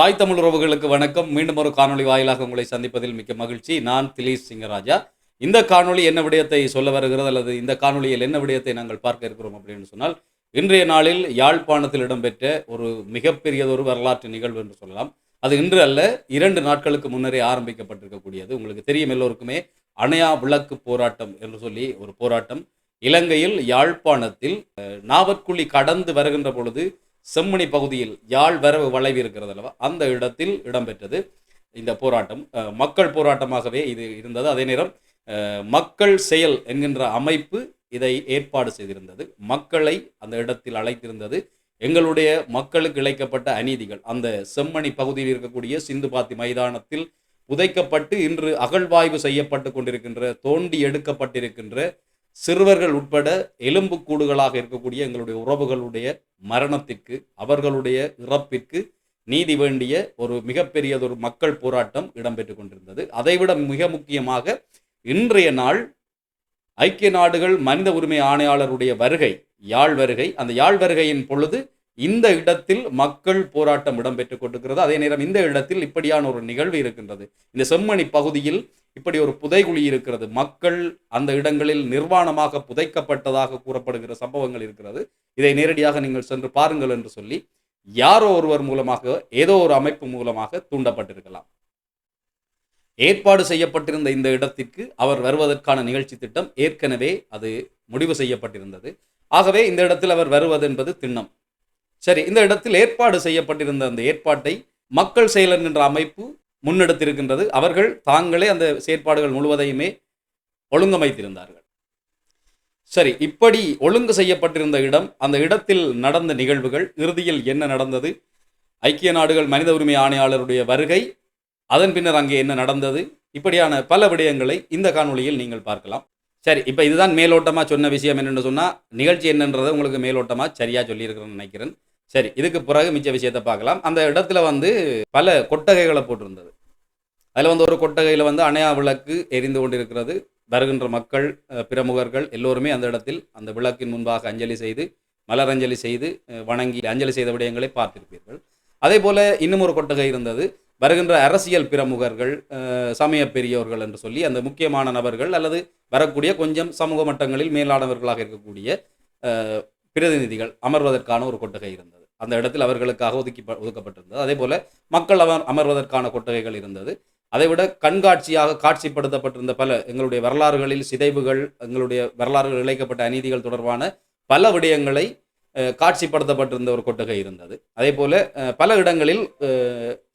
தாய் தமிழ் உறவுகளுக்கு வணக்கம். மீண்டும் ஒரு காணொளி வாயிலாக உங்களை சந்திப்பதில் மிக்க மகிழ்ச்சி. நான் திலீஷ் சிங்கராஜா. இந்த காணொளி என்ன விடயத்தை சொல்ல வருகிறது அல்லது இந்த காணொலியில் என்ன விடயத்தை நாங்கள் பார்க்க இருக்கிறோம் அப்படின்னு சொன்னால் இன்றைய நாளில் யாழ்ப்பாணத்தில் இடம்பெற்ற ஒரு மிகப்பெரியதொரு வரலாற்று நிகழ்வு என்று சொல்லலாம். அது இன்று அல்ல இரண்டு நாட்களுக்கு முன்னரே ஆரம்பிக்கப்பட்டிருக்கக்கூடியது. உங்களுக்கு தெரியும் எல்லோருக்குமே அணையா விளக்கு போராட்டம் என்று சொல்லி ஒரு போராட்டம். இலங்கையில் யாழ்ப்பாணத்தில் நாவற்குழி கடந்து வருகின்ற பொழுது செம்மணி பகுதியில் யாழ் வரவு வளைவு இருக்கிறது அல்லவா? அந்த இடத்தில் இடம்பெற்றது இந்த போராட்டம். மக்கள் போராட்டமாகவே இது இருந்தது. அதே நேரம் மக்கள் செயல் என்கின்ற அமைப்பு இதை ஏற்பாடு செய்திருந்தது. மக்களை அந்த இடத்தில் அழைத்திருந்தது. எங்களுடைய மக்களுக்கு இழைக்கப்பட்ட அநீதிகள். அந்த செம்மணி பகுதியில் இருக்கக்கூடிய சிந்துபாத்தி மைதானத்தில் புதைக்கப்பட்டு இன்று அகழ்வாய்வு செய்யப்பட்டு கொண்டிருக்கின்ற தோண்டி எடுக்கப்பட்டிருக்கின்ற சிறுவர்கள் உட்பட எலும்புக்கூடுகளாக இருக்கக்கூடிய எங்களுடைய உறவுகளுடைய மரணத்திற்கு அவர்களுடைய இறப்பிற்கு நீதி வேண்டிய ஒரு மிகப்பெரியதொரு மக்கள் போராட்டம் இடம்பெற்று கொண்டிருந்தது. அதைவிட மிக முக்கியமாக இன்றைய நாள் ஐக்கிய நாடுகள் மனித உரிமை ஆணையாளருடைய வருகை யாழ் வருகை. அந்த யாழ் வருகையின் பொழுது இந்த இடத்தில் மக்கள் போராட்டம் இடம்பெற்றுக் கொண்டிருக்கிறது. அதே நேரம் இந்த இடத்தில் இப்படியான ஒரு நிகழ்வு இருக்கின்றது. இந்த செம்மணி பகுதியில் இப்படி ஒரு புதைகுழி இருக்கிறது. மக்கள் அந்த இடங்களில் நிர்வாணமாக புதைக்கப்பட்டதாக கூறப்படுகிற சம்பவங்கள் இருக்கிறது. இதை நேரடியாக நீங்கள் சென்று பாருங்கள் என்று சொல்லி யாரோ ஒருவர் மூலமாக ஏதோ ஒரு அமைப்பு மூலமாக தூண்டப்பட்டிருக்கலாம். ஏற்பாடு செய்யப்பட்டிருந்த இந்த இடத்திற்கு அவர் வருவதற்கான நிகழ்ச்சி திட்டம் ஏற்கனவே அது முடிவு செய்யப்பட்டிருந்தது. ஆகவே இந்த இடத்தில் அவர் வருவது என்பது திண்ணம். சரி இந்த இடத்தில் ஏற்பாடு செய்யப்பட்டிருந்த அந்த ஏற்பாட்டை மக்கள் செயலன் என்ற அமைப்பு முன்னெடுத்திருக்கின்றது. அவர்கள் தாங்களே அந்த செயற்பாடுகள் முழுவதையுமே ஒழுங்கமைத்திருந்தார்கள். சரி இப்படி ஒழுங்கு செய்யப்பட்டிருந்த இடம் அந்த இடத்தில் நடந்த நிகழ்வுகள் இறுதியில் என்ன நடந்தது? ஐக்கிய நாடுகள் மனித உரிமை ஆணையாளருடைய வருகை அதன் பின்னர் அங்கே என்ன நடந்தது? இப்படியான பல விடயங்களை இந்த காணொலியில் நீங்கள் பார்க்கலாம். சரி இப்போ இதுதான் மேலோட்டமாக சொன்ன விஷயம் என்னென்னு சொன்னால் நிகழ்ச்சி என்னன்றதை உங்களுக்கு மேலோட்டமாக சரியாக சொல்லியிருக்கிறேன்னு நினைக்கிறேன். சரி இதுக்கு பிறகு மிச்ச விஷயத்தை பார்க்கலாம். அந்த இடத்துல வந்து பல கொட்டகைகளை போட்டிருந்தது. அதில் வந்து ஒரு கொட்டகையில் வந்து அணையா விளக்கு எரிந்து கொண்டிருக்கிறது. வருகின்ற மக்கள் பிரமுகர்கள் எல்லோருமே அந்த இடத்தில் அந்த விளக்கின் முன்பாக அஞ்சலி செய்து மலரஞ்சலி செய்து வணங்கி அஞ்சலி செய்த விடயங்களை பார்த்திருப்பீர்கள். அதே போல் இன்னும் ஒரு கொட்டகை இருந்தது. வருகின்ற அரசியல் பிரமுகர்கள் சமய பெரியோர்கள் என்று சொல்லி அந்த முக்கியமான நபர்கள் அல்லது வரக்கூடிய கொஞ்சம் சமூக மட்டங்களில் மேலானவர்களாக இருக்கக்கூடிய பிரதிநிதிகள் அமர்வதற்கான ஒரு கொட்டகை இருந்தது. அந்த இடத்தில் அவர்களுக்காக ஒதுக்கி ஒதுக்கப்பட்டிருந்தது. அதே போல மக்கள் அமர் அமர்வதற்கான கொட்டகைகள் இருந்தது. அதைவிட கண்காட்சியாக காட்சிப்படுத்தப்பட்டிருந்த பல எங்களுடைய வரலாறுகளில் சிதைவுகள் எங்களுடைய வரலாறுகள் இழைக்கப்பட்ட அநீதிகள் தொடர்பான பல விடயங்களை காட்சிப்படுத்தப்பட்டிருந்த ஒரு கொட்டகை இருந்தது. அதே போல பல இடங்களில்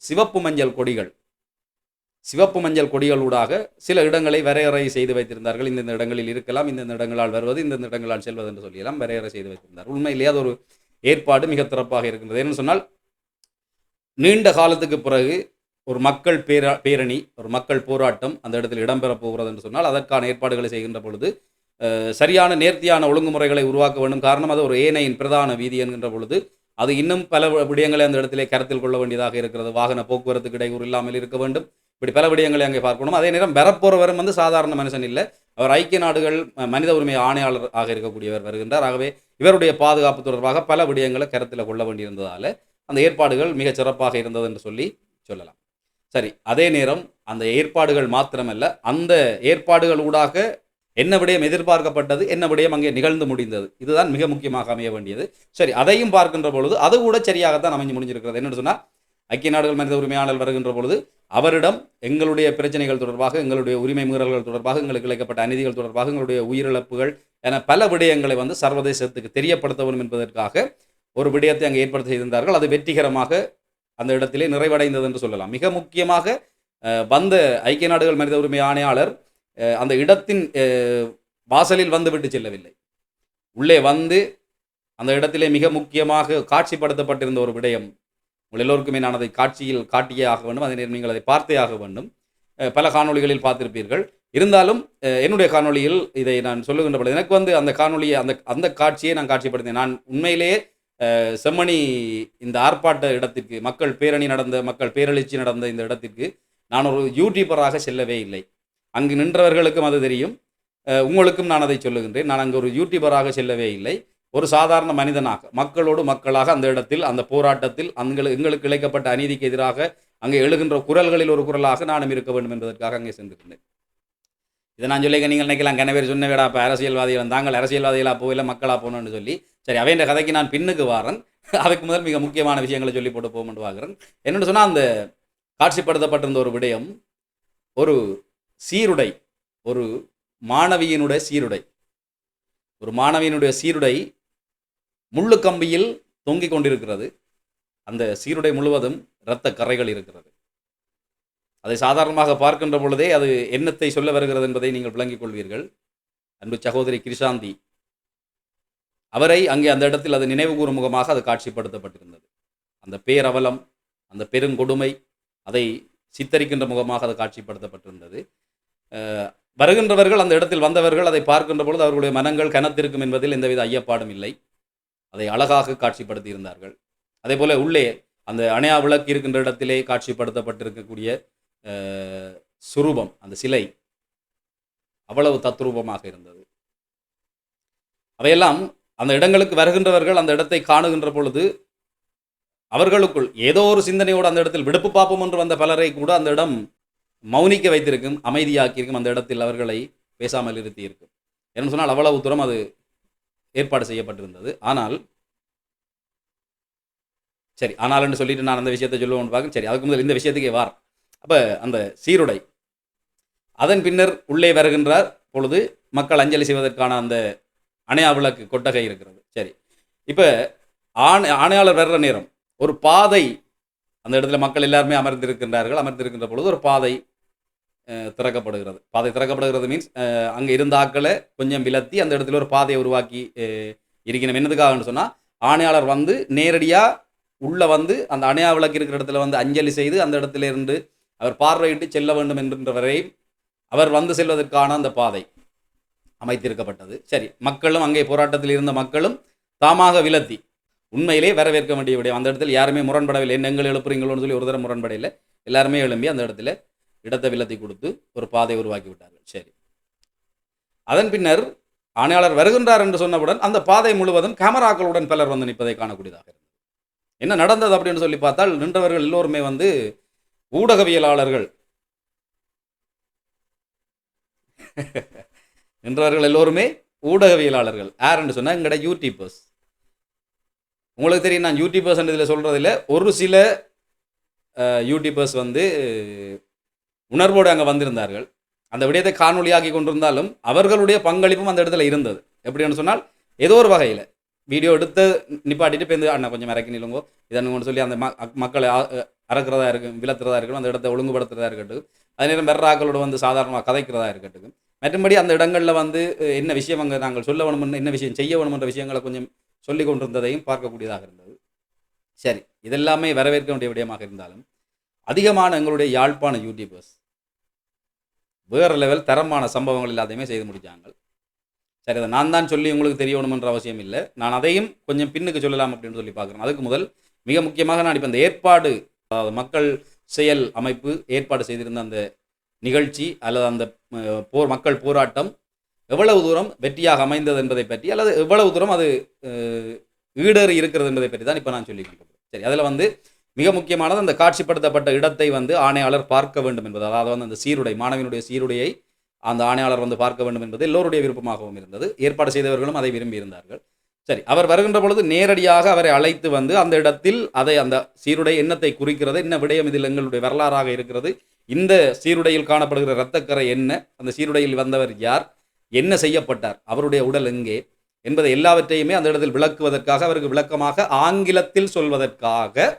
சிவப்பு மஞ்சள் கொடிகள் சிவப்பு மஞ்சள் கொடிகளூடாக சில இடங்களை வரையறை செய்து வைத்திருந்தார்கள். இந்தந்த இடங்களில் இருக்கலாம் இந்தந்த இடங்களால் வருவது இந்தந்த இடங்களால் செல்வது என்று சொல்லியெல்லாம் வரையறை செய்து வைத்திருந்தார்கள் உண்மையிலேயே அது ஒரு ஏற்பாடு மிக சிறப்பாக இருக்கின்றது. என்ன சொன்னால் நீண்ட காலத்துக்கு பிறகு ஒரு மக்கள் பேரா பேரணி ஒரு மக்கள் போராட்டம் அந்த இடத்தில் இடம்பெறப் போகிறது என்று சொன்னால் அதற்கான ஏற்பாடுகளை செய்கின்ற பொழுது சரியான நேர்த்தியான ஒழுங்குமுறைகளை உருவாக்க வேண்டும். காரணம் அது ஒரு ஏனையின் பிரதான வீதி என்கின்ற பொழுது அது இன்னும் பல விடயங்களை அந்த இடத்திலே கருத்தில் கொள்ள வேண்டியதாக இருக்கிறது. வாகன போக்குவரத்துக்கு இடையூறு இல்லாமல் இருக்க வேண்டும். இப்படி பல விடயங்களை அங்கே பார்க்கணும். அதே நேரம் வரப்போறவரும் வந்து சாதாரண மனுஷன் இல்லை. அவர் ஐக்கிய நாடுகள் மனித உரிமை ஆணையாளர் ஆக இருக்கக்கூடியவர் வருகின்றார். ஆகவே இவருடைய பாதுகாப்பு தொடர்பாக பல விடயங்களை கருத்தில் கொள்ள வேண்டியிருந்ததால் அந்த ஏற்பாடுகள் மிகச் சிறப்பாக இருந்தது என்று சொல்லி சொல்லலாம். சரி அதே நேரம் அந்த ஏற்பாடுகள் மாத்திரமல்ல அந்த ஏற்பாடுகள் ஊடாக என்ன விடயம் எதிர்பார்க்கப்பட்டது என்ன விடயம் அங்கே நிகழ்ந்து முடிந்தது. இதுதான் மிக முக்கியமாக அமைய வேண்டியது. சரி அதையும் பார்க்கின்ற பொழுது அது கூட சரியாகத்தான் அமைஞ்சு முடிஞ்சிருக்கிறது. என்னென்னு சொன்னால் ஐக்கிய நாடுகள் மனித உரிமையாளர் வருகின்ற பொழுது அவரிடம் எங்களுடைய பிரச்சனைகள் தொடர்பாக எங்களுடைய உரிமை மீறல்கள் தொடர்பாக எங்களுக்கு இழைக்கப்பட்ட அநீதிகள் தொடர்பாக எங்களுடைய உயிரிழப்புகள் என பல விடயங்களை வந்து சர்வதேசத்துக்கு தெரியப்படுத்த வேண்டும் என்பதற்காக ஒரு விடயத்தை அங்கே ஏற்படுத்தி செய்திருந்தார்கள் அது வெற்றிகரமாக அந்த இடத்திலே நிறைவடைந்தது என்று சொல்லலாம். மிக முக்கியமாக வந்த ஐக்கிய நாடுகள் மனித உரிமை ஆணையாளர் அந்த இடத்தின் வாசலில் வந்து விட்டு செல்லவில்லை. உள்ளே வந்து அந்த இடத்திலே மிக முக்கியமாக காட்சிப்படுத்தப்பட்டிருந்த ஒரு விடயம் உங்கள் எல்லோருக்குமே நான் அதை காட்சியில் காட்டியே ஆக வேண்டும் அதை நீங்கள் அதை பார்த்தே ஆக வேண்டும். பல காணொளிகளில் பார்த்திருப்பீர்கள். இருந்தாலும் என்னுடைய காணொளியில் இதை நான் சொல்லுகின்ற பொழுது எனக்கு வந்து அந்த காணொளியை அந்த அந்த காட்சியை நான் காட்சிப்படுத்தினேன். நான் உண்மையிலேயே செம்மணி இந்த ஆர்ப்பாட்ட இடத்திற்கு மக்கள் பேரணி நடந்த மக்கள் பேரெழுச்சி நடந்த இந்த இடத்திற்கு நான் ஒரு யூடியூபராக செல்லவே இல்லை. அங்கு நின்றவர்களுக்கும் அது தெரியும். உங்களுக்கும் நான் அதை சொல்லுகின்றேன். நான் அங்கு ஒரு யூடியூபராக செல்லவே இல்லை. ஒரு சாதாரண மனிதனாக மக்களோடு மக்களாக அந்த இடத்தில் அந்த போராட்டத்தில் அங்க எங்களுக்கு இழைக்கப்பட்ட அநீதிக்கு எதிராக அங்கே எழுகின்ற குரல்களில் ஒரு குரலாக நானும் இருக்க வேண்டும் என்பதற்காக அங்கே சென்றிருந்தேன். இதை நான் சொல்லிக்க நீங்கள் நினைக்கலாம். கனவேர் சொன்ன வேடா இப்போ அரசியல்வாதிகள் தாங்கள் அரசியல்வாதிகளாக போகல மக்களாக போகணும்னு சொல்லி. சரி அவைன்ற கதைக்கு நான் பின்னுக்கு வாரன். அதுக்கு முதல் மிக முக்கியமான விஷயங்களை சொல்லி போட்டு போகணும்னு பார்க்குறேன். என்னென்னு சொன்னால் அந்த காட்சிப்படுத்தப்பட்டிருந்த ஒரு விடயம் ஒரு சீருடை ஒரு மாணவியினுடைய சீருடை. ஒரு மாணவியினுடைய சீருடை முள்ளு கம்பியில் தொங்கிக் கொண்டிருக்கிறது. அந்த சீருடை முழுவதும் இரத்த கரைகள் இருக்கிறது. அதை சாதாரணமாக பார்க்கின்ற பொழுதே அது என்னத்தை சொல்ல வருகிறது என்பதை நீங்கள் விளங்கிக் கொள்வீர்கள். அன்பு சகோதரி கிருஷாந்தி அவரை அங்கே அந்த இடத்தில் அது நினைவுகூறும் முகமாக அது காட்சிப்படுத்தப்பட்டிருந்தது. அந்த பேரவலம் அந்த பெருங்கொடுமை அதை சித்தரிக்கின்ற முகமாக அது காட்சிப்படுத்தப்பட்டிருந்தது. வருகின்றவர்கள் அந்த இடத்தில் வந்தவர்கள் அதை பார்க்கின்ற பொழுது அவர்களுடைய மனங்கள் கனத்திருக்கும் என்பதில் எந்தவித ஐயப்பாடும் இல்லை. அதை அழகாக காட்சிப்படுத்தி இருந்தார்கள் அதே போல உள்ளே அந்த அணையா விளக்கு இருக்கின்ற இடத்திலே காட்சிப்படுத்தப்பட்டிருக்கக்கூடிய சுரூபம் அந்த சிலை அவ்வளவு தத்ரூபமாக இருந்தது. அவையெல்லாம் அந்த இடங்களுக்கு வருகின்றவர்கள் அந்த இடத்தை காணுகின்ற பொழுது அவர்களுக்குள் ஏதோ ஒரு சிந்தனையோடு அந்த இடத்தில் விடுப்பு பார்ப்போம் என்று வந்த பலரை கூட அந்த இடம் மௌனிக்க வைத்திருக்கும் அமைதியாக்கியிருக்கும் அந்த இடத்தில் அவர்களை பேசாமல் இருத்தி இருக்கும் என்று சொன்னால் அவ்வளவு தூரம் அது ஏற்பாடு செய்யப்பட்டிருந்தது. ஆனால் சரி ஆனால்னு சொல்லிட்டு நான் அந்த விஷயத்தை சொல்லுவோம்னு பார்க்க சரி அதுக்கு முதல் இந்த விஷயத்துக்கே வார் அப்போ அந்த சீருடை அதன் பின்னர் உள்ளே வருகின்றார் பொழுது மக்கள் அஞ்சலி செய்வதற்கான அந்த அணையா விளக்கு கொட்டகை இருக்கிறது. சரி. இப்போ ஆணை ஆணையாளர் வர்ற நேரம். ஒரு பாதை அந்த இடத்துல மக்கள் எல்லாருமே அமர்ந்திருக்கின்றார்கள். அமர்ந்திருக்கின்ற பொழுது ஒரு பாதை திறக்கப்படுகிறது. பாதை திறக்கப்படுகிறது மீன்ஸ் அங்கே இருந்த ஆக்களை கொஞ்சம் விலத்தி அந்த இடத்துல ஒரு பாதையை உருவாக்கி இருக்கணும் என்னதுக்காகன்னு சொன்னால் ஆணையாளர் வந்து நேரடியாக உள்ளே வந்து அந்த அணையா விளக்கு இருக்கிற இடத்துல வந்து அஞ்சலி செய்து அந்த இடத்துல இருந்து அவர் பார்வையிட்டு செல்ல வேண்டும் என்கின்ற வரை அவர் வந்து செல்வதற்கான அந்த பாதை. அமைத்திருக்கப்பட்டது. சரி மக்களும் அங்கே போராட்டத்தில் இருந்த மக்களும் தாமாக விலத்தி. உண்மையிலே வரவேற்க வேண்டிய விடயம். அந்த இடத்துல யாருமே முரண்படவில்லை. என்ன எங்கள் எழுப்புறீங்களோன்னு சொல்லி ஒரு தடவை முரண்படையில். எல்லாருமே எழும்பி அந்த இடத்துல இடத்தை விலத்தி கொடுத்து ஒரு பாதை உருவாக்கி விட்டார்கள் சரி. அதன் பின்னர் ஆணையாளர் வருகின்றார் என்று சொன்னவுடன் அந்த பாதை முழுவதும் கேமராக்களுடன் பலர் வந்து நிற்பதை காணக்கூடியதாக இருந்தது. என்ன நடந்தது அப்படின்னு சொல்லி பார்த்தால் நின்றவர்கள் எல்லோருமே வந்து ஊடகவியலாளர்கள். நின்றார்கள் எல்லோருமே ஊடகவியலாளர்கள். யாருன்னு சொன்னால் எங்கட யூடியூபர்ஸ் உங்களுக்கு தெரியும் நான் யூடியூபர்ஸ் இதில் சொல்கிறதில்ல ஒரு சில யூடியூபர்ஸ் வந்து உணர்வோடு அங்கே வந்திருந்தார்கள். அந்த விடயத்தை காணொளியாக்கி கொண்டிருந்தாலும் அவர்களுடைய பங்களிப்பும் அந்த இடத்துல இருந்தது. எப்படின்னு சொன்னால் ஏதோ ஒரு வகையில். வீடியோ எடுத்து நிப்பாட்டிட்டு பேருந்து அண்ணா கொஞ்சம் இறக்கி நிலுங்கோ இதன்னு சொல்லி அந்த மக்களை அ- அறக்கிறதா இருக்கும் விளத்துறதா இருக்கட்டும் அந்த இடத்த ஒழுங்குபடுத்துறதா இருக்கட்டும். அதே நேரம் வெர்ராக்களோட வந்து சாதாரணமாக கதைக்கிறதா இருக்கட்டும். மற்றபடி அந்த இடங்களில் வந்து என்ன விஷயம் அங்கே நாங்கள் சொல்ல வேணும் என்ன விஷயம் செய்ய வேணுமென்ற விஷயங்களை கொஞ்சம் சொல்லி கொண்டிருந்ததையும் பார்க்கக்கூடியதாக இருந்தது. சரி இதெல்லாமே வரவேற்க வேண்டிய விடயமாக இருந்தாலும் அதிகமான எங்களுடைய யாழ்ப்பாண யூடியூபர்ஸ் வேறு லெவல் தரமான சம்பவங்கள் எல்லாத்தையுமே செய்து முடித்தாங்க சரி அதை நான் தான் சொல்லி உங்களுக்கு தெரியணுமென்ற அவசியம் இல்லை. நான் அதையும் கொஞ்சம் பின்னுக்கு சொல்லலாம் அப்படின்னு சொல்லி பார்க்குறேன். அதுக்கு முதல் மிக முக்கியமாக நான் இப்போ இந்த ஏற்பாடு அதாவது மக்கள் செயல் அமைப்பு ஏற்பாடு செய்திருந்த அந்த நிகழ்ச்சி அல்லது அந்த போர் மக்கள் போராட்டம் எவ்வளவு தூரம் வெற்றியாக அமைந்தது என்பதை பற்றி அல்லது எவ்வளவு தூரம் அது அஹ், ஈடேறி இருக்கிறது என்பதை பற்றி தான் இப்போ நான் சொல்லி சரி அதில் வந்து மிக முக்கியமானது அந்த காட்சிப்படுத்தப்பட்ட இடத்தை வந்து ஆணையாளர் பார்க்க வேண்டும் என்பது. அதாவது வந்து அந்த சீருடை மாணவனுடைய சீருடையை அந்த ஆணையாளர் வந்து பார்க்க வேண்டும் என்பது எல்லோருடைய விருப்பமாகவும் இருந்தது. ஏற்பாடு செய்தவர்களும் அதை விரும்பி இருந்தார்கள். சரி அவர் வருகின்ற பொழுது நேரடியாக அவரை அழைத்து வந்து அந்த இடத்தில் அதை அந்த சீருடை எண்ணத்தை குறிக்கிறது. என்ன விடயம் இதில் எங்களுடைய வரலாறாக இருக்கிறது? இந்த சீருடையில் காணப்படுகிற இரத்தக்கரை என்ன? அந்த சீருடையில் வந்தவர் யார்? என்ன செய்யப்பட்டார்? அவருடைய உடல் எங்கே? என்பதை எல்லாவற்றையுமே அந்த இடத்தில் விளக்குவதற்காக அவருக்கு விளக்கமாக ஆங்கிலத்தில் சொல்வதற்காக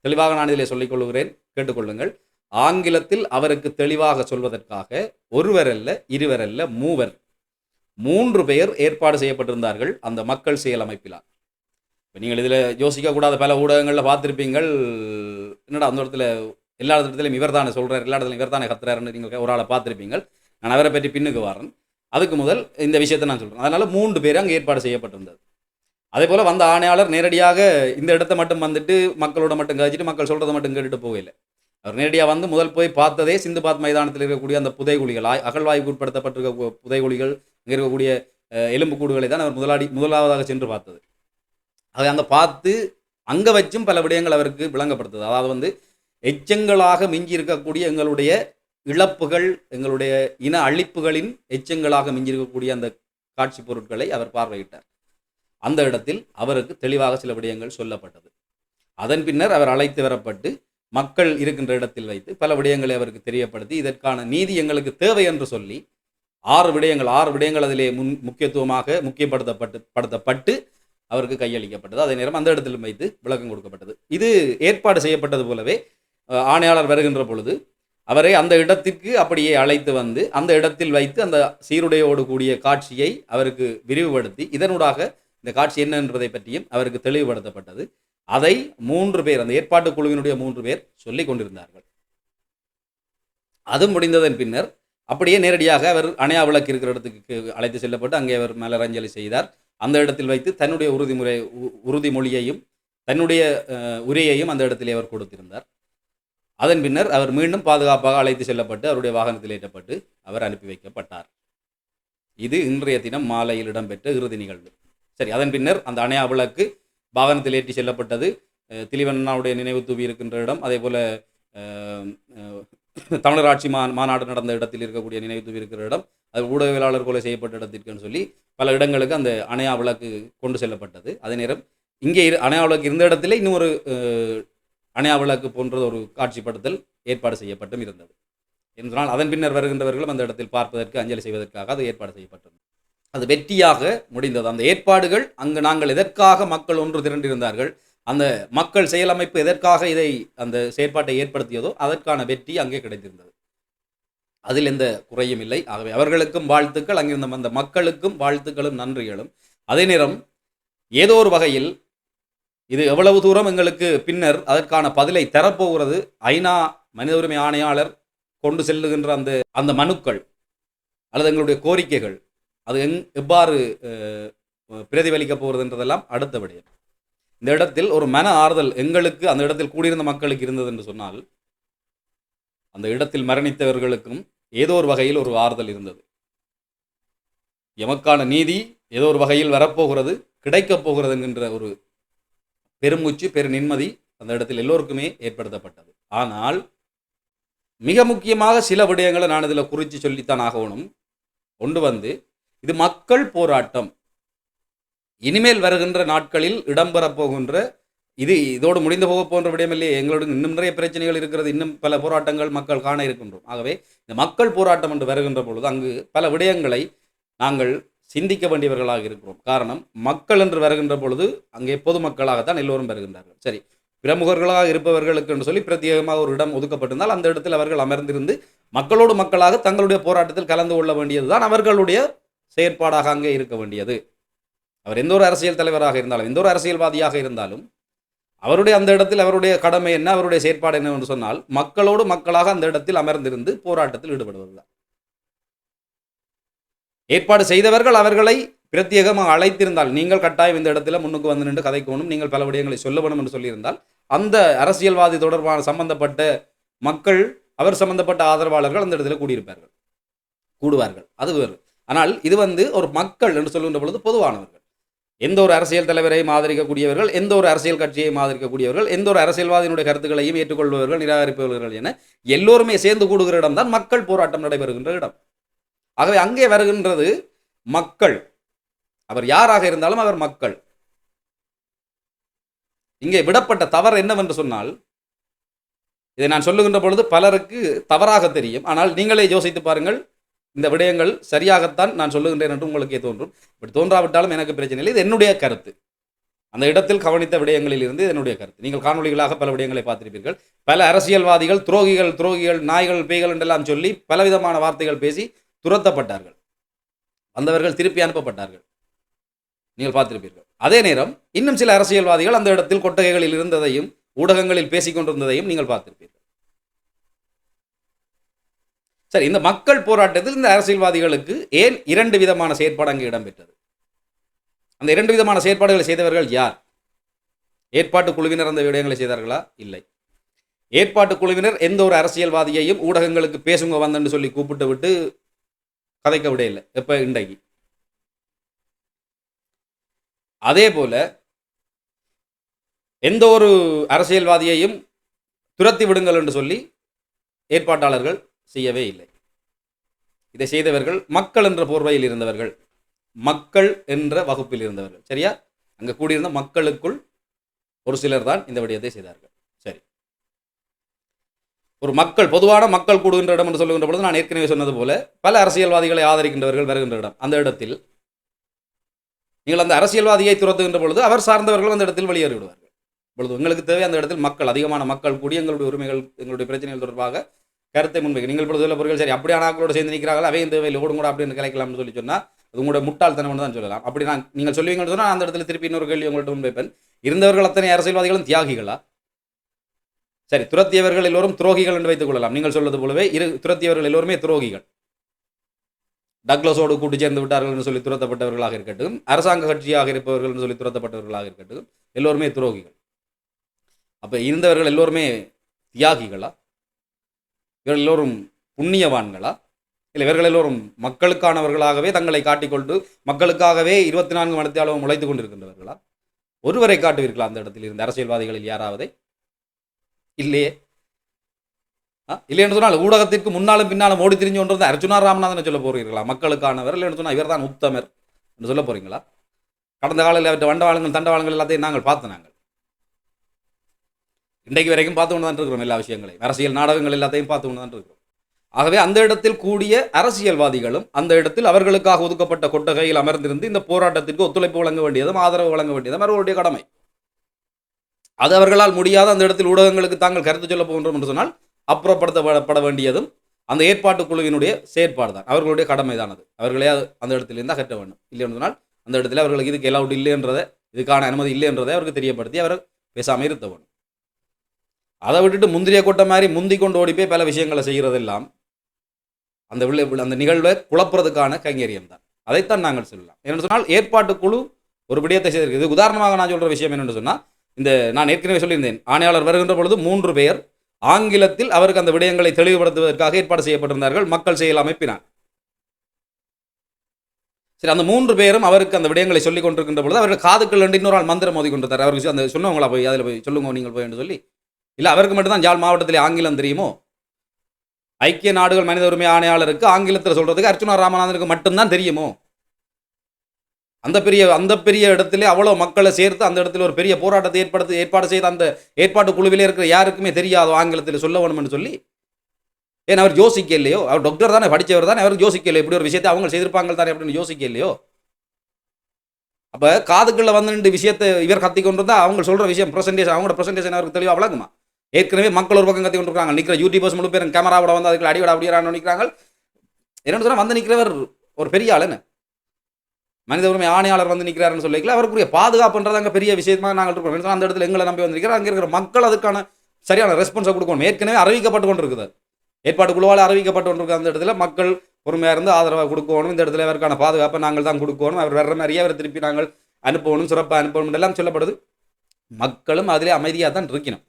தெளிவாக நான் இதிலே சொல்லிக் கொள்கிறேன். கேட்டுக்கொள்ளுங்கள். ஆங்கிலத்தில் அவருக்கு தெளிவாக சொல்வதற்காக ஒருவர் அல்ல இருவர் அல்ல மூவர். மூன்று பேர் ஏற்பாடு செய்யப்பட்டிருந்தார்கள் அந்த மக்கள் செயல் அமைப்பிலார் இப்போ நீங்கள் இதில் யோசிக்கக்கூடாத. பல ஊடகங்களில் பார்த்துருப்பீங்கள். என்னடா அந்த இடத்துல எல்லா இடத்துலையும் இவர் தானே சொல்கிறார் எல்லா இடத்துலையும் இவர் தானே கத்துறாருன்னு நீங்கள் ஒரு ஆளை பார்த்துருப்பீங்க நான் அவரை பற்றி பின்னுக்கு வரேன். அதுக்கு முதல் இந்த விஷயத்தை நான் சொல்கிறேன் அதனால் மூன்று பேர் அங்கே ஏற்பாடு செய்யப்பட்டிருந்தது. அதே போல் வந்த ஆணையாளர் நேரடியாக இந்த இடத்த மட்டும் வந்துட்டு மக்களோட மட்டும் கழிச்சிட்டு மக்கள் சொல்கிறத மட்டும் கேட்டுட்டு போகல. அவர் நேரடியாக வந்து முதல் போய் பார்த்ததே சிந்து பாத் மைதானத்தில் இருக்கக்கூடிய அந்த புதைகுழிகள் ஆய்- அகழ்வாய்வுக்கு உட்படுத்தப்பட்டிருக்க புதைகுழிகள் இங்கே இருக்கக்கூடிய எலும்பு கூடுகளை தான் அவர் முதலாடி முதலாவதாக சென்று பார்த்தது. அதை அங்கே பார்த்து அங்கே வச்சும் பல விடயங்கள் அவருக்கு விளங்கப்படுத்துது. அதாவது வந்து எச்சங்களாக மிஞ்சி இருக்கக்கூடிய எங்களுடைய இழப்புகள் எங்களுடைய இன அழிப்புகளின் எச்சங்களாக மிஞ்சியிருக்கக்கூடிய அந்த காட்சி பொருட்களை அவர் பார்வையிட்டார். அந்த இடத்தில் அவருக்கு தெளிவாக சில விடயங்கள் சொல்லப்பட்டது. அதன் பின்னர் அவர் அழைத்து வரப்பட்டு மக்கள் இருக்கின்ற இடத்தில் வைத்து பல விடயங்களை அவருக்கு தெரியப்படுத்தி இதற்கான நீதி எங்களுக்கு தேவை என்று சொல்லி ஆறு விடயங்கள் ஆறு விடயங்கள் அதிலே முன் முக்கியத்துவமாக முக்கியப்படுத்தப்பட்டு படுத்தப்பட்டு அவருக்கு கையளிக்கப்பட்டது. அதே நேரம் அந்த இடத்திலும் வைத்து விளக்கம் கொடுக்கப்பட்டது. இது ஏற்பாடு செய்யப்பட்டது போலவே ஆணையாளர் வருகின்ற பொழுது அவரை அந்த இடத்திற்கு அப்படியே அழைத்து வந்து அந்த இடத்தில் வைத்து அந்த சீருடையோடு கூடிய காட்சியை அவருக்கு விரிவுபடுத்தி இதனூடாக இந்த காட்சி என்ன என்பதை பற்றியும் அவருக்கு தெளிவுபடுத்தப்பட்டது. அதை மூன்று பேர் அந்த ஏற்பாட்டு குழுவினுடைய மூன்று பேர் சொல்லிக் கொண்டிருந்தார்கள். அது முடிந்ததன் பின்னர் அப்படியே நேரடியாக அவர் அணையா விளக்கு இருக்கிற இடத்துக்கு அழைத்து செல்லப்பட்டு அங்கே அவர் மலரஞ்சலி செய்தார். அந்த இடத்தில் வைத்து தன்னுடைய உறுதிமுறை உறுதிமொழியையும் தன்னுடைய உரையையும் அந்த இடத்திலே அவர் கொடுத்திருந்தார். அதன் பின்னர் அவர் மீண்டும் பாதுகாப்பாக அழைத்து செல்லப்பட்டு அவருடைய வாகனத்தில் ஏற்றப்பட்டு அவர் அனுப்பி வைக்கப்பட்டார். இது இன்றைய தினம் மாலையில் இடம்பெற்ற இறுதி நிகழ்வு. சரி அதன் பின்னர் அந்த அணையா விளக்கு வாகனத்தில் ஏற்றி செல்லப்பட்டது. திலிவண்ணாவுடைய நினைவு தூவி இருக்கின்ற இடம் அதே போல் தமிழர் ஆட்சி மா மாநாடு நடந்த இடத்தில் இருக்கக்கூடிய நினைவு தூவி இருக்கிற இடம் அது ஊடகவியலாளர் கொலை செய்யப்பட்ட இடத்திற்குன்னு சொல்லி பல இடங்களுக்கு அந்த அணையா விளக்கு கொண்டு செல்லப்பட்டது. அதே நேரம் இங்கே இரு அணையா விளக்கு இருந்த இடத்துல இன்னும் ஒரு அணையாவிளக்கு போன்ற ஒரு காட்சிப்படுத்தல் ஏற்பாடு செய்யப்பட்டும் இருந்தது. என்றால் அதன் பின்னர் வருகின்றவர்களும் அந்த இடத்தில் பார்ப்பதற்கு அஞ்சலி செய்வதற்காக அது ஏற்பாடு செய்யப்பட்டது. அது வெற்றியாக முடிந்தது. அந்த ஏற்பாடுகள் அங்கு நாங்கள் எதற்காக மக்கள் ஒன்று திரண்டிருந்தார்கள் அந்த மக்கள் செயலமைப்பு எதற்காக இதை அந்த செயற்பாட்டை ஏற்படுத்தியதோ அதற்கான வெற்றி அங்கே கிடைத்திருந்தது. அதில் எந்த குறையும் இல்லை. ஆகவே அவர்களுக்கும் வாழ்த்துக்கள் அங்கிருந்த அந்த மக்களுக்கும் வாழ்த்துக்களும் நன்றிகளும். அதே நேரம் ஏதோ ஒரு வகையில் இது எவ்வளவு தூரம் எங்களுக்கு பின்னர் அதற்கான பதிலை தரப்போகிறது? ஐநா மனித உரிமை ஆணையாளர் கொண்டு செல்லுகின்ற அந்த அந்த மனுக்கள் அல்லது எங்களுடைய கோரிக்கைகள் அது எங் எவ்வாறு அஹ், பிரதிபலிக்கப் போகிறதுன்றதெல்லாம் அடுத்த விடயம். இந்த இடத்தில் ஒரு மன ஆறுதல் எங்களுக்கு அந்த இடத்தில் கூடியிருந்த மக்களுக்கு இருந்தது என்று சொன்னால் அந்த இடத்தில் மரணித்தவர்களுக்கும் ஏதோ ஒரு வகையில் ஒரு ஆறுதல் இருந்தது. எமக்கான நீதி ஏதோ ஒரு வகையில் வரப்போகிறது கிடைக்கப் போகிறது என்கின்ற ஒரு பெருமூச்சு பெரு நிம்மதி அந்த இடத்தில் எல்லோருக்குமே ஏற்படுத்தப்பட்டது. ஆனால் மிக முக்கியமாக சில விடயங்களை நான் இதில் குறித்து சொல்லித்தான் ஆகணும். கொண்டு வந்து இது மக்கள் போராட்டம். இனிமேல் வருகின்ற நாட்களில் இடம்பெறப் போகின்ற இது இதோடு முடிந்து போக போன்ற விடயமில்லை எங்களோட இன்னும் நிறைய பிரச்சனைகள் இருக்கிறது. இன்னும் பல போராட்டங்கள் மக்கள் காண இருக்கின்றோம். ஆகவே இந்த மக்கள் போராட்டம் என்று வருகின்ற பொழுது அங்கு பல விடயங்களை நாங்கள் சிந்திக்க வேண்டியவர்களாக இருக்கிறோம். காரணம் மக்கள் என்று வருகின்ற பொழுது அங்கே பொதுமக்களாகத்தான் எல்லோரும் வருகின்றார்கள். சரி பிரமுகர்களாக இருப்பவர்களுக்கு என்று சொல்லி பிரத்யேகமாக ஒரு இடம் ஒதுக்கப்பட்டிருந்தால் அந்த இடத்தில் அவர்கள் அமர்ந்திருந்து மக்களோடு மக்களாக தங்களுடைய போராட்டத்தில் கலந்து கொள்ள வேண்டியதுதான் அவர்களுடைய செயற்பாடாக அங்கே இருக்க வேண்டியது. அவர் எந்த ஒரு அரசியல் தலைவராக இருந்தாலும் எந்த ஒரு அரசியல்வாதியாக இருந்தாலும் அவருடைய அந்த இடத்தில் அவருடைய கடமை என்ன அவருடைய செயற்பாடு என்ன என்று சொன்னால் மக்களோடு மக்களாக அந்த இடத்தில் அமர்ந்திருந்து போராட்டத்தில் ஈடுபடுவதுதான். ஏற்பாடு செய்தவர்கள் அவர்களை பிரத்யேகமாக அழைத்திருந்தால் நீங்கள் கட்டாயம் இந்த இடத்துல முன்னுக்கு வந்து நின்று கதைக்கணும் நீங்கள் பல விடயங்களை சொல்ல வேணும் என்று சொல்லியிருந்தால் அந்த அரசியல்வாதி தொடர்பான சம்பந்தப்பட்ட மக்கள் அவர் சம்பந்தப்பட்ட ஆதரவாளர்கள் அந்த இடத்துல கூடியிருப்பார்கள். கூடுவார்கள். அது வேறு. ஆனால் இது வந்து ஒரு மக்கள் என்று சொல்லுகின்ற பொழுது பொதுவானவர்கள். எந்த ஒரு அரசியல் தலைவரையும் ஆதரிக்கக்கூடியவர்கள் எந்த ஒரு அரசியல் கட்சியையும் ஆதரிக்கக்கூடியவர்கள் எந்த ஒரு அரசியல்வாதியினுடைய கருத்துக்களையும் ஏற்றுக்கொள்பவர்கள் நிராகரிப்பவர்கள் என எல்லோருமே சேர்ந்து கூடுகிற இடம்தான் மக்கள் போராட்டம் நடைபெறுகின்ற இடம். ஆகவே அங்கே வருகின்றது மக்கள். அவர் யாராக இருந்தாலும் அவர் மக்கள். இங்கே விடப்பட்ட தவறு என்னவென்று சொன்னால் இதை நான் சொல்லுகின்ற பொழுது பலருக்கு தவறாக தெரியும். ஆனால் நீங்களே யோசித்து பாருங்கள் இந்த விடயங்கள் சரியாகத்தான் நான் சொல்லுகின்றேன் என்று உங்களுக்கே தோன்றும். இப்படி தோன்றாவிட்டாலும் எனக்கு பிரச்சனை இல்லை. இது என்னுடைய கருத்து. அந்த இடத்தில் கவனித்த விடயங்களில் இருந்து என்னுடைய கருத்து. நீங்கள் காணொளிகளாக பல விடயங்களை பார்த்திருப்பீர்கள். பல அரசியல்வாதிகள் துரோகிகள் துரோகிகள் நாய்கள் பேய்கள் என்றெல்லாம் சொல்லி பலவிதமான வார்த்தைகள் பேசி துரத்தப்பட்டார்கள். வந்தவர்கள் திருப்பி அனுப்பப்பட்டார்கள். நீங்கள் பார்த்திருப்பீர்கள். அதே நேரம் இன்னும் சில அரசியல்வாதிகள் அந்த இடத்தில் கொட்டகைகளில் இருந்ததையும் ஊடகங்களில் பேசிக்கொண்டிருந்ததையும் நீங்கள் பார்த்திருப்பீர்கள். சரி இந்த மக்கள் போராட்டத்தில் இந்த அரசியல்வாதிகளுக்கு ஏன் இரண்டு விதமான செயற்பாடு அங்கு இடம்பெற்றது? அந்த இரண்டு விதமான செயற்பாடுகளை செய்தவர்கள் யார்? ஏற்பாட்டு குழுவினர் அந்த விடயங்களை செய்தார்களா? இல்லை. ஏற்பாட்டு குழுவினர் எந்த ஒரு அரசியல்வாதியையும் ஊடகங்களுக்கு பேசுங்க வந்தன்னு சொல்லி கூப்பிட்டு விட்டு கதைக்க விட இல்லை. எப்போ? இன்றைக்கு. அதே போல எந்த ஒரு அரசியல்வாதியையும் துரத்தி விடுங்கள் என்று சொல்லி ஏற்பாட்டாளர்கள் செய்யவே இல்லை. இதை செய்தவர்கள் மக்கள் என்ற போர்வையில் இருந்தவர்கள். மக்கள் என்ற வகுப்பில் இருந்தவர்கள். சரியா? அங்கே கூடியிருந்த மக்களுக்குள் ஒரு சிலர் தான் இந்த விடயத்தை செய்தார்கள். ஒரு மக்கள் பொதுவான மக்கள் கூடுகின்ற இடம் என்று சொல்லுகின்ற பொழுது நான் ஏற்கனவே சொன்னது போல பல அரசியல்வாதிகளை ஆதரிக்கின்றவர்கள் வருகின்ற இடம் அந்த இடத்தில் நீங்கள் அந்த அரசியல்வாதியை துரத்துகின்ற பொழுது அவர் சார்ந்தவர்கள் அந்த இடத்தில் வெளியேறிவிடுவார்கள். பொழுது உங்களுக்கு தேவை அந்த இடத்தில் மக்கள் அதிகமான மக்கள் கூடி எங்களுடைய உரிமைகள் எங்களுடைய பிரச்சனைகள் தொடர்பாக கருத்தை முன்வைக்க. நீங்கள் பொழுது பொருட்கள் சரி அப்படியான ஆக்களோட சேர்ந்து நிற்கிறார்கள் அவையும் தேவையில் ஓடும் கூட அப்படின்னு கலைக்கலாம்னு சொல்லி சொன்னால் அது உங்களோட முட்டாள்தனம் தான் சொல்லலாம். அப்படி நான் நீங்கள் சொல்லுவீங்கன்னு சொன்னால் அந்த இடத்துல திருப்பி இன்னொரு கேள்வி உங்கள்கிட்ட முன்வைப்பேன். இருந்தவர்கள் அத்தனை அரசியல்வாதிகளும் தியாகிகளா? சரி துரத்தியவர்கள் எல்லோரும் துரோகிகள் என்று வைத்துக் கொள்ளலாம். நீங்கள் சொல்வது போலவே இரு துரத்தியவர்கள் எல்லோருமே துரோகிகள். டக்ளஸோடு கூட்டு சேர்ந்து விட்டார்கள் என்று சொல்லி துரத்தப்பட்டவர்களாக இருக்கட்டும் அரசாங்க கட்சியாக இருப்பவர்கள் என்று சொல்லி துரத்தப்பட்டவர்களாக இருக்கட்டும் எல்லோருமே துரோகிகள். அப்போ இருந்தவர்கள் எல்லோருமே தியாகிகளா? இவர்கள் எல்லோரும் புண்ணியவான்களா? இல்லை இவர்கள் எல்லோரும் மக்களுக்கானவர்களாகவே தங்களை காட்டிக்கொண்டு மக்களுக்காகவே இருபத்தி நான்கு மணித்தியாலும் உழைத்து கொண்டிருக்கின்றவர்களா? ஒருவரை காட்டுவீர்களா அந்த இடத்தில் இருந்த? அரசியல்வாதிகளில் யாராவது? இல்லையே? இல்லைன்னு சொன்னால் ஊடகத்திற்கு முன்னாலும் பின்னாலும் ஓடி திரிஞ்சு கொண்டு வந்து அர்ஜுனா ராமநாதனை சொல்ல போறீர்களா? மக்களுக்கானவர். இல்லை என்று சொன்னால் இவர்தான் உத்தமர் என்று சொல்ல போறீங்களா? கடந்த காலையில் அவற்றை வண்டவாளங்கள் தண்டவாளங்கள் எல்லாத்தையும் நாங்கள் பார்த்து நாங்கள். இன்றைக்கு வரைக்கும் பார்த்து கொண்டு தான் இருக்கிறோம் எல்லா விஷயங்களையும். அரசியல் நாடகங்கள் எல்லாத்தையும் பார்த்து கொண்டு தான் இருக்கிறோம். ஆகவே அந்த இடத்தில் கூடிய அரசியல்வாதிகளும் அந்த இடத்தில் அவர்களுக்காக ஒதுக்கப்பட்ட கொட்டகையில் அமர்ந்திருந்து இந்த போராட்டத்திற்கு ஒத்துழைப்பு வழங்க வேண்டியதும் ஆதரவு வழங்க வேண்டியதும் அவர்களுடைய கடமை. அது அவர்களால் முடியாத அந்த இடத்தில் ஊடகங்களுக்கு தாங்கள் கருத்து சொல்ல போகின்றோம் என்று சொன்னால் அப்புறப்படுத்தப்பட வேண்டியதும் அந்த ஏற்பாட்டு குழுவினுடைய செயற்பாடு தான் அவர்களுடைய கடமை தான் அது. அவர்களே அந்த இடத்திலிருந்து அகற்ற வேண்டும். இல்லை என்று சொன்னால் அந்த இடத்துல அவர்களுக்கு இதுக்கு எலவுட் இல்லைன்றதை இதுக்கான அனுமதி இல்லைன்றதை அவருக்கு தெரியப்படுத்தி அவர் பேசாமல் இருத்த வேணும் அதை விட்டுட்டு முந்திரிய கொட்டை மாதிரி முந்தி கொண்டு ஓடி போய் பல விஷயங்களை செய்கிறதெல்லாம் அந்த அந்த நிகழ்வை குழப்புறதுக்கான கைங்கரியம் தான் அதைத்தான் நாங்கள் சொல்லலாம். என்னென்னு சொன்னால் ஏற்பாட்டு குழு ஒரு விடயத்தை செய்திருக்கு இது உதாரணமாக நான் சொல்கிற விஷயம் என்னென்னு சொன்னால் இந்த நான் ஏற்கனவே சொல்லியிருந்தேன் ஆணையாளர் வருகின்ற பொழுது மூன்று பேர் ஆங்கிலத்தில் அவருக்கு அந்த விடயங்களை தெளிவுபடுத்துவதற்காக ஏற்பாடு செய்யப்பட்டிருந்தார்கள் மக்கள் செயல் அமைப்பினார் சரி அந்த மூன்று பேரும் அவருக்கு அந்த விடயங்களை சொல்லிக் கொண்டிருக்கின்ற பொழுது அவர்கள் காதுக்கள் ரெண்டு இன்னொரு ஆள் மந்திரம் மோதி கொண்டிருந்தார் அவருக்கு அந்த சொன்னவங்களா போய் அதில் போய் சொல்லுங்க நீங்கள் போய் என்று சொல்லி. இல்லை அவருக்கு மட்டும்தான் ஜாழ் மாவட்டத்தில் ஆங்கிலம் தெரியுமோ? ஐக்கிய நாடுகள் மனித உரிமை ஆணையாளருக்கு ஆங்கிலத்தில் சொல்கிறதுக்கு அர்ச்சுனா ராமநாதனுக்கு மட்டும்தான் தெரியுமோ? அந்த பெரிய அந்த பெரிய இடத்துல அவ்வளோ மக்களை சேர்த்து அந்த இடத்துல ஒரு பெரிய போராட்டத்தை ஏற்படுத்த ஏற்பாடு செய்த அந்த ஏற்பாட்டு குழுவிலே இருக்கிற யாருக்குமே தெரியாதோ ஆங்கிலத்தில் சொல்ல வேணும்னு சொல்லி ஏன் அவர் யோசிக்க இல்லையோ? அவர் டாக்டர் தானே படித்தவர் தானே அவர் யோசிக்க இல்லையோ? இப்படி ஒரு விஷயத்தை அவங்க செய்திருப்பாங்க தானே அப்படின்னு யோசிக்க இல்லையோ? அப்போ காதுக்குள்ள வந்து நின்று விஷயத்தை இவர் கத்தி கொண்டு இருந்தால் அவங்க சொல்கிற விஷயம் ப்ரெசன்டேஷன் அவங்களோட ப்ரெசன்டேஷன் அவருக்கு தெளிவாக விளங்குமா? ஏற்கனவே மக்கள் ஒரு பக்கம் கத்தி கொண்டிருக்காங்க நிற்கிற யூடியூபர்ஸ் முழு பேரும் கேமராவோட வந்து அதுக்கு அடிவிட அப்படியான்னு நினைக்கிறாங்க என்னன்னு சொன்னால் வந்து நிற்கிறவர் ஒரு பெரிய ஆளுன்னு மனித உரிமை ஆணையாளர் வந்து நிற்கிறாருன்னு சொல்லிக்கல. அவருக்குரிய பாதுகாப்புன்றது அங்கே பெரிய விஷயமா நாங்கள் இருக்கோம் அந்த இடத்துல எங்களை நம்பி வந்திருக்கிறார் அங்கே இருக்கிற மக்கள் அதுக்கான சரியான ரெஸ்பான்ஸை கொடுக்கணும். ஏற்கனவே அறிவிக்கப்பட்டு கொண்டு இருக்குது ஏற்பாடு குழுவால் அறிவிக்கப்பட்டு கொண்டு அந்த இடத்துல மக்கள் பொறுமையாக இருந்து ஆதரவாக கொடுக்கணும். இந்த இடத்துல அவருக்கான பாதுகாப்பை நாங்கள் தான் கொடுக்கணும். அவர் வர்ற மாதிரியே அவரை திருப்பி நாங்கள் அனுப்பணும். சிறப்பாக அனுப்பணும். எல்லாம் சொல்லப்படுது. மக்களும் அதிலே அமைதியாக தான் இருக்கணும்.